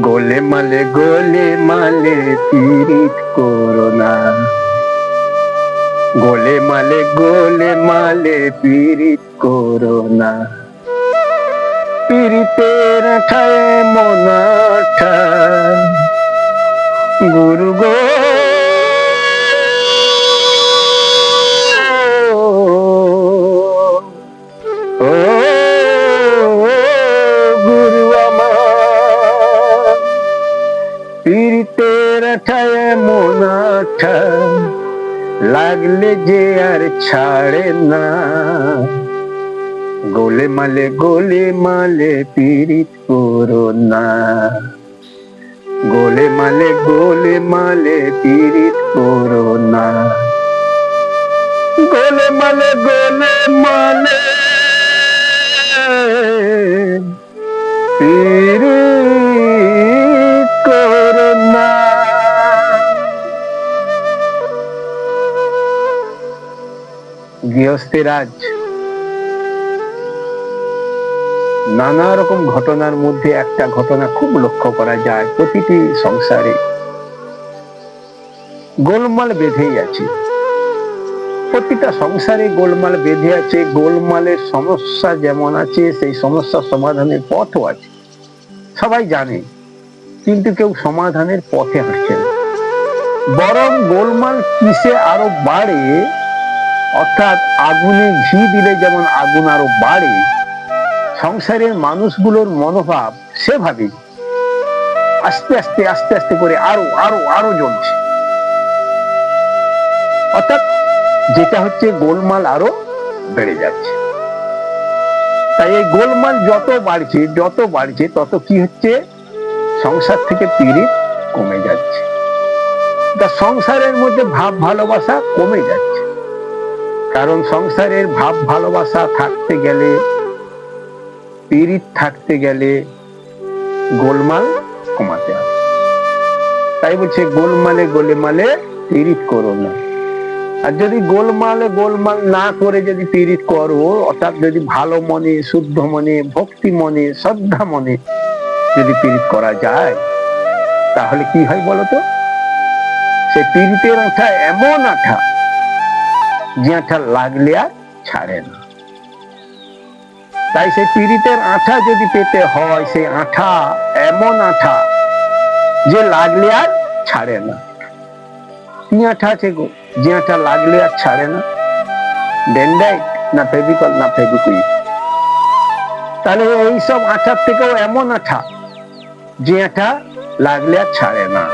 গোলে মালে গোলে মালে, পীড়িত করোনা গোলে মালে গোলে মালে, পীড়িত করোনা পীড়িতের ঠায় মনাঠা গুরু গো লাগলে যে আর ছাড়ে না। গোলে মালে গোলে মালে পীড়িত করো না। গোলে মালে গোলে মালে পীড়িত করো না। গোলে মালে গোলে মালে পীড়িত গৃহস্থের আজ নানা রকম ঘটনার মধ্যে একটা ঘটনা খুব লক্ষ্য করা যায় প্রতিটি সংসারে। গোলমাল বেঁধেই আছে। প্রতিটা সংসারে গোলমাল বেঁধে আছে, গোলমালের সমস্যা যেমন আছে, সেই সমস্যা সমাধানের পথও আছে। সবাই জানে, কিন্তু কেউ সমাধানের পথে হাঁটছে না। বরং গোলমাল কিসে আরও বাড়ে অর্থাৎ আগুনে ঘি দিলে যেমন আগুন আরও বাড়ে, সংসারের মানুষগুলোর মনোভাব সেভাবে আস্তে আস্তে আস্তে আস্তে করে আরও আরও আরও জ্বলছে অর্থাৎ যেটা হচ্ছে গোলমাল আরও বেড়ে যাচ্ছে। তাই এই গোলমাল যত বাড়ছে যত বাড়ছে, তত কি হচ্ছে? সংসার থেকে পীড়িত কমে যাচ্ছে। তা সংসারের মধ্যে ভাব, ভালোবাসা কমে যাচ্ছে। কারণ সংসারের ভাব ভালোবাসা থাকতে গেলে, পীড়িত থাকতে গেলে গোলমাল কমাতে হবে তাই বলছে, গোলমালে গোলেমালে পীড়িত করো না। আর যদি গোলমালে গোলমাল না করে যদি পীড়িত করো, অর্থাৎ যদি ভালো মনে, শুদ্ধ মনে, ভক্তি মনে, শ্রদ্ধা মনে যদি পীড়িত করা যায়, তাহলে কি হয় বলতো সে পীড়িতের আঠা এমন আঠা আঠা লাগলে আর ছাড়ে না। তাই সেই পীড়িতের আঠা যদি পেতে হয়, সেই আঠা, এমন আঠা যে লাগলে আর ছাড়ে না। আছে গো? লাগলে আর ছাড়ে না। ডেন্ডাইট না ফেভিকল, না তাহলে এইসব আঠার থেকেও এমন আঠা যে আঠা লাগলে আর ছাড়ে না।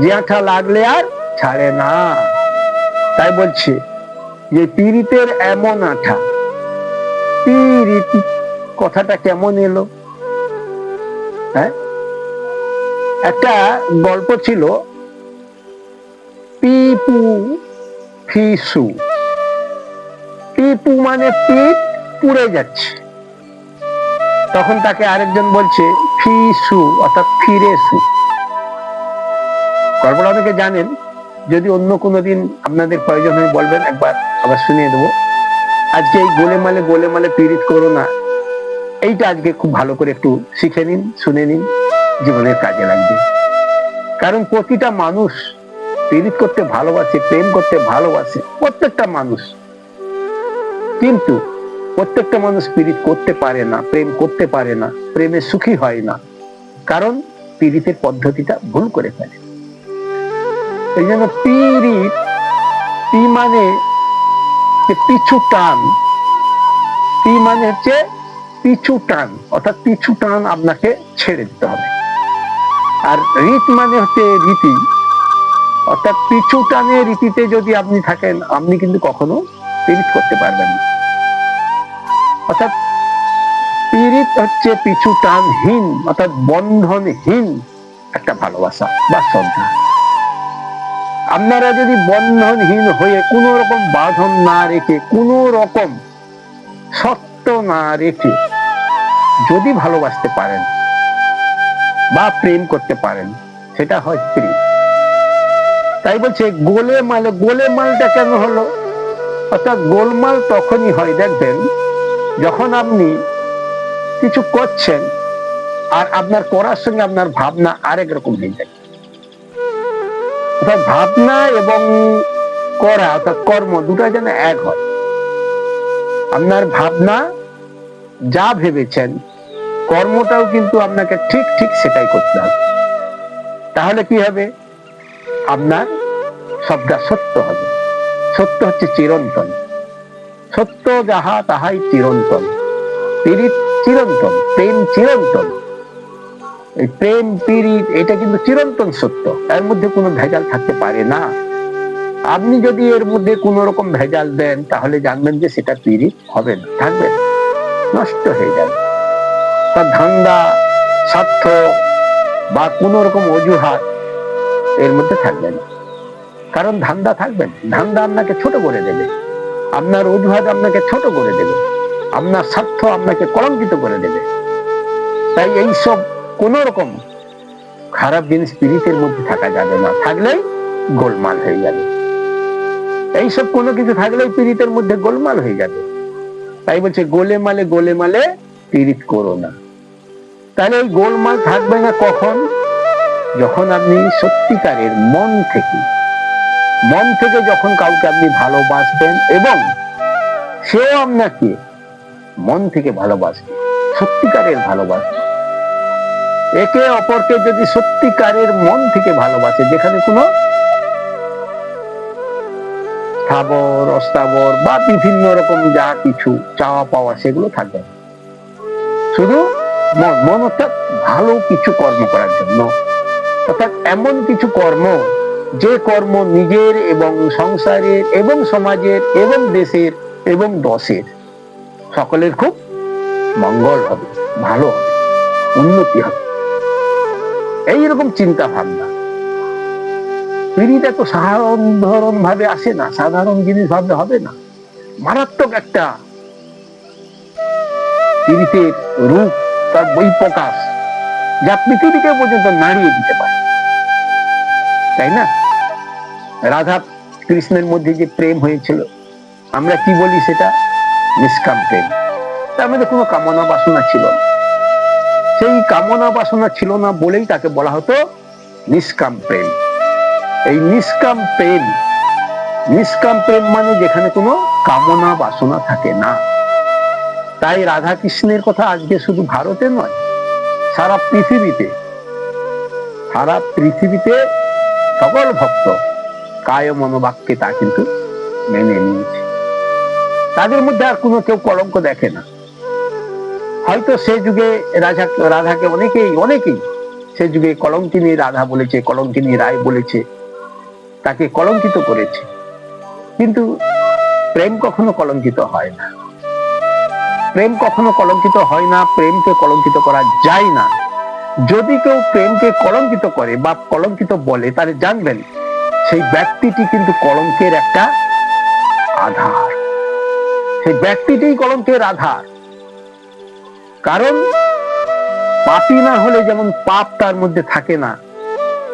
যে লাগলে আর ছাড়ে না। তাই বলছে, যে পীড়িতের এমন আঠা, পীড়িত কথাটা কেমন এলো? হ্যাঁ? একটা গল্প ছিল, পিপু ফিসু। পিপু মানে পিঠ পুড়ে যাচ্ছে। তখন তাকে আরেকজন বলছে, ফিসু, অর্থাৎ ফিরেসু। গল্পটা অনেকে জানেন যদি অন্য কোনো দিন আপনাদের প্রয়োজন হয় বলবেন, একবার আবার শুনিয়ে দেবো। আজকে এই গোলেমালে গোলেমালে পীড়িত করো না। এইটা আজকে খুব ভালো করে একটু শিখে নিন, শুনে নিন, জীবনের কাজে লাগবে। কারণ প্রতিটা মানুষ পীড়িত করতে ভালোবাসে, প্রেম করতে ভালোবাসে, প্রত্যেকটা মানুষ। কিন্তু প্রত্যেকটা মানুষ পীড়িত করতে পারে না, প্রেম করতে পারে না, প্রেমে সুখী হয় না। কারণ পীড়িতের পদ্ধতিটা ভুল করে ফেলে। এই জন্য পীড়িত পি মানে পিছু টান। পি মানে হচ্ছে পিছু টান, অর্থাৎ পিছু টান আপনাকে ছেড়ে দিতে হবে। আর রীত মানে হচ্ছে রীতি, অর্থাৎ পিছু টানে রীতিতে যদি আপনি থাকেন, আপনি কিন্তু কখনো পীড়িত করতে পারবেন না। অর্থাৎ পীড়িত হচ্ছে পিছু টানহীন, অর্থাৎ বন্ধনহীন একটা ভালোবাসা বা শ্রদ্ধা। আপনারা যদি বন্ধনহীন হয়ে কোন রকম বাঁধন না রেখে কোন রকম সত্য না রেখে যদি ভালোবাসতে পারেন বা প্রেম করতে পারেন, সেটা হয় প্রেম তাই বলছে, গোলে মালে, গোলে মালটা কেন হলো? অর্থাৎ গোলমাল তখনই হয়, দেখবেন, যখন আপনি কিছু করছেন আর আপনার করার সঙ্গে আপনার ভাবনা আরেক রকম হয়ে যায়। অর্থাৎ ভাবনা এবং করা, অর্থাৎ কর্ম দুটা যেন এক হয়। আপনার ভাবনা যা ভেবেছেন, কর্মটাও কিন্তু আপনাকে ঠিক ঠিক সেটাই করতে হবে। তাহলে কি হবে? আপনার সবটা সত্য হবে। সত্য হচ্ছে চিরন্তন। সত্য যাহা, তাহাই চিরন্তন। চিরন্তন প্রেম চিরন্তন। প্রেম, পীড়িত, এটা কিন্তু চিরন্তন সত্য। এর মধ্যে কোনো ভেজাল থাকতে পারে না। আপনি যদি এর মধ্যে কোন রকম ভেজাল দেন, তাহলে জানবেন যে সেটা পীড়িত হবে না। থাকবে নষ্ট হয়ে যাবে। তার ধান্দা, স্বার্থ বা কোন রকম অজুহাত এর মধ্যে থাকবে না। কারণ ধান্দা থাকবে না। ধান্দা আপনাকে ছোট করে দেবে। আপনার অজুহাত আপনাকে ছোট করে দেবে। আপনার স্বার্থ আপনাকে কলঙ্কিত করে দেবে। তাই এই সব কোন রকম খারাপ জিনিস পীড়িতের মধ্যে থাকা যাবে না। থাকলেই গোলমাল হয়ে যাবে। এইসব কোনো কিছু থাকলেই পীড়িতের মধ্যে গোলমাল হয়ে যাবে। তাই বলছে, গোলে মালে গোলে মালে পীড়িত করো না। তাহলে এই গোলমাল থাকবে না কখন? যখন আপনি সত্যিকারের মন থেকে মন থেকে যখন কাউকে আপনি ভালোবাসবেন এবং সেও আপনাকে মন থেকে ভালোবাসবে, সত্যিকারের ভালোবাসবে। একে অপরকে যদি সত্যিকারের মন থেকে ভালোবাসে, যেখানে কোনো স্থাবর অস্থাবর বা বিভিন্ন রকম যা কিছু চাওয়া পাওয়া, সেগুলো থাকবে। শুধু মন মন অর্থাৎ ভালো কিছু কর্ম করার জন্য অর্থাৎ এমন কিছু কর্ম, যে কর্ম নিজের এবং সংসারের এবং সমাজের এবং দেশের এবং দশের সকলের খুব মঙ্গল হবে, ভালো হবে, উন্নতি হবে এইরকম চিন্তা ভাবনা পীড়িত এত সাধারণ ভাবে আসে না, সাধারণ জিনিস ভাবলে হবে না। মারাত্মক একটা পীড়িতের রূপ, তার বই প্রকাশ যা পৃথিবীকে পর্যন্ত নাড়িয়ে দিতে পারে। তাই না? রাধা কৃষ্ণের মধ্যে যে প্রেম হয়েছিল, আমরা কি বলি সেটা? নিষ্কাম প্রেম। তার মধ্যে কোনো কামনা বাসনা ছিল না। সেই কামনা বাসনা ছিল না বলেই তাকে বলা হতো নিষ্কাম প্রেম। এই নিষ্কাম প্রেম নিষ্কাম প্রেম মানে যেখানে কোনো কামনা বাসনা থাকে না। তাই রাধা কৃষ্ণের কথা আজকে শুধু ভারতে নয়, সারা পৃথিবীতে সারা পৃথিবীতে সকল ভক্ত কায় মনোবাক্যে তা কিন্তু মেনে নিয়েছে। তাদের মধ্যে আর কোনো কেউ কলঙ্ক দেখে না। হয়তো সে যুগে রাজা, রাধাকে অনেকেই অনেকেই সে যুগে কলঙ্কিনী রাধা বলেছে কলঙ্কিনী রায় বলেছে, তাকে কলঙ্কিত করেছে। কিন্তু প্রেম কখনো কলঙ্কিত হয় না। প্রেম কখনো কলঙ্কিত হয় না, প্রেমকে কলঙ্কিত করা যায় না। যদি কেউ প্রেমকে কলঙ্কিত করে বা কলঙ্কিত বলে, তাহলে জানবেন সেই ব্যক্তিটি কিন্তু কলঙ্কের একটা আধার। সেই ব্যক্তিটি কলঙ্কের আধার। কারণ পাপি না হলে যেমন পাপ তার মধ্যে থাকে না,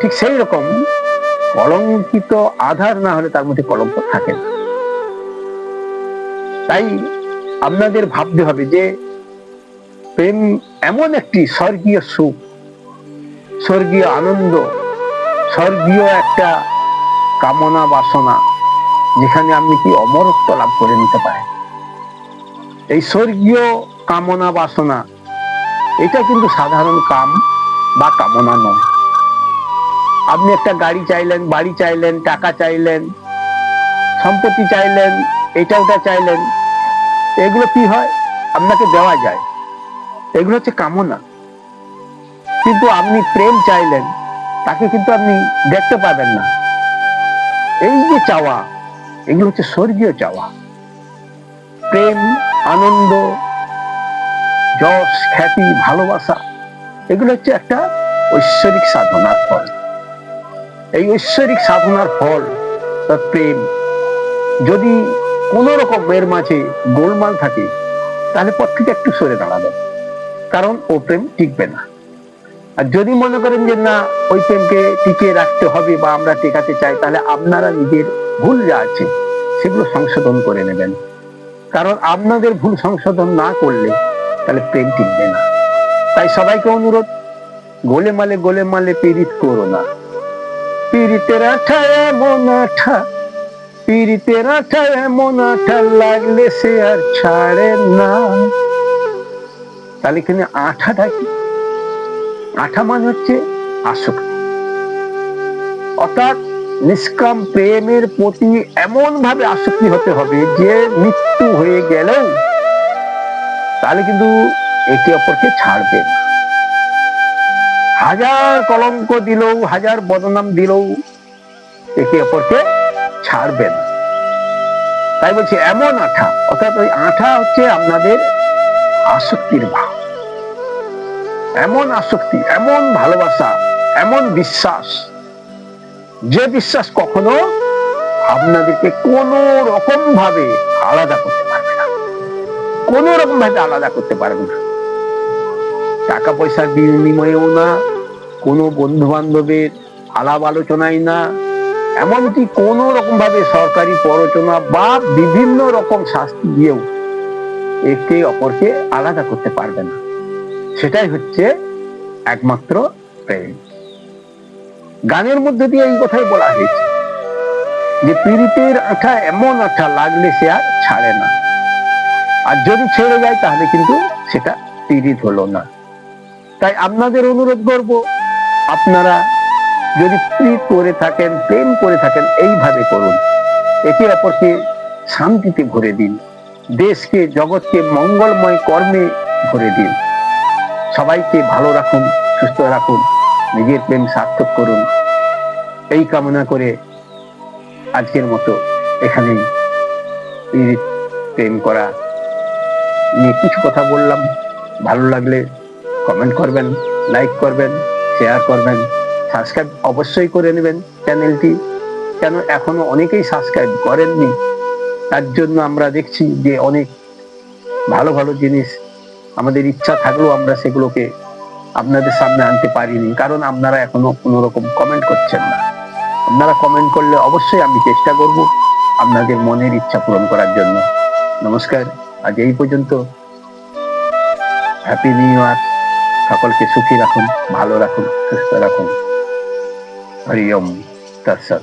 ঠিক সেই রকম কলঙ্কিত আধার না হলে তার মধ্যে কলঙ্ক থাকে না। তাই আপনাদের ভাবতে হবে যে প্রেম এমন একটি স্বর্গীয় সুখ, স্বর্গীয় আনন্দ, স্বর্গীয় একটা কামনা বাসনা, যেখানে আপনি কি অমরত্ব লাভ করে নিতে পারেন। এই স্বর্গীয় কামনা বাসনা। এটা কিন্তু সাধারণ কাম বা কামনা নয়। আপনি একটা গাড়ি চাইলেন, বাড়ি চাইলেন, টাকা চাইলেন, সম্পত্তি চাইলেন, এটা ওটা চাইলেন, এগুলো কি হয়? আপনাকে দেওয়া যায়। এগুলো হচ্ছে কামনা। কিন্তু আপনি প্রেম চাইলেন, তাকে কিন্তু আপনি দেখতে পাবেন না। এই যে চাওয়া, এগুলো হচ্ছে স্বর্গীয় চাওয়া। প্রেম, আনন্দ যশ, খ্যাতি, ভালোবাসা, এগুলো হচ্ছে একটা ঐশ্বরিক সাধনার ফল। এই ঐশ্বরিক সাধনার ফল তার প্রেম, যদি কোন রকম এর মাঝে গোলমাল থাকে, তাহলে পর থেকে একটু সরে দাঁড়াবে, কারণ ও প্রেম টিকবে না। আর যদি মনে করেন যে না, ওই প্রেমকে টিকিয়ে রাখতে হবে বা আমরা টেকাতে চাই, তাহলে আপনারা নিজের ভুল যা আছে, সেগুলো সংশোধন করে নেবেন। কারণ আপনাদের ভুল সংশোধন না করলে তাহলে প্রেম টিকবে না। তাই সবাইকে অনুরোধ, গোলে মালে গোলে মালে পীড়িত করো না। পীড়িতের আঠা এমন আঠা, পীড়িতের আঠা এমন আঠা লাগলে সে আর ছাড়ে না। তাহলে এখানে আঠাটা কি? আঠা মানে হচ্ছে আসক্তি। অর্থাৎ নিষ্কাম প্রেমের প্রতি এমন ভাবে আসক্তি হতে হবে যে মৃত্যু হয়ে গেলেও তাহলে কিন্তু একে অপরকে ছাড়বে না। হাজার কলঙ্ক দিলেও, হাজার বদনাম দিলেও একে অপরকে ছাড়বে না। তাই বলছি, এমন আঠা, অর্থাৎ ওই আঠা হচ্ছে আপনাদের আসক্তির ভাব। এমন আসক্তি, এমন ভালোবাসা, এমন বিশ্বাস, যে বিশ্বাস কখনো আপনাদেরকে কোন রকম ভাবে আলাদা করতে কোন রকম ভাবে আলাদা করতে পারবে না। টাকা পয়সার বিনিময়েও না, কোনো বন্ধু বান্ধবের আলাপ আলোচনায় না, এমনকি কোন রকম ভাবে সরকারি প্ররোচনা বা বিভিন্ন রকম শাস্তি দিয়েও একে অপরকে আলাদা করতে পারবে না। সেটাই হচ্ছে একমাত্র প্রেম। গানের মধ্যে দিয়ে এই কথাই বলা হয়েছে যে, পীড়িতের আঠা এমন আঠা লাগলে সে আর ছাড়ে না। আর যদি ছেড়ে যায়, তাহলে কিন্তু সেটা পীড়িত হলো না। তাই আপনাদের অনুরোধ করব, আপনারা যদি প্রীত করে থাকেন, প্রেম করে থাকেন, এইভাবে করুন। একে অপরকে শান্তিতে ভরে দিন। দেশকে, জগৎকে মঙ্গলময় কর্মে ভরে দিন। সবাইকে ভালো রাখুন, সুস্থ রাখুন, নিজের প্রেম সার্থক করুন। এই কামনা করে আজকের মতো এখানেই প্রেম করা নিয়ে কিছু কথা বললাম। ভালো লাগলে কমেন্ট করবেন লাইক করবেন শেয়ার করবেন সাবস্ক্রাইব অবশ্যই করে নেবেন চ্যানেলটি কেন এখনও অনেকেই সাবস্ক্রাইব করেননি? তার জন্য আমরা দেখছি যে অনেক ভালো ভালো জিনিস আমাদের ইচ্ছা থাকলেও আমরা সেগুলোকে আপনাদের সামনে আনতে পারিনি, কারণ আপনারা এখনও কোনো রকম কমেন্ট করছেন না। আপনারা কমেন্ট করলে অবশ্যই আমি চেষ্টা করব আপনাদের মনের ইচ্ছা পূরণ করার জন্য। নমস্কার। আজ এই পর্যন্ত। হ্যাপি নিউ ইয়ার সকলকে সুখী রাখুন, ভালো রাখুন, সুস্থ রাখুন। হরিওম তৎসৎ।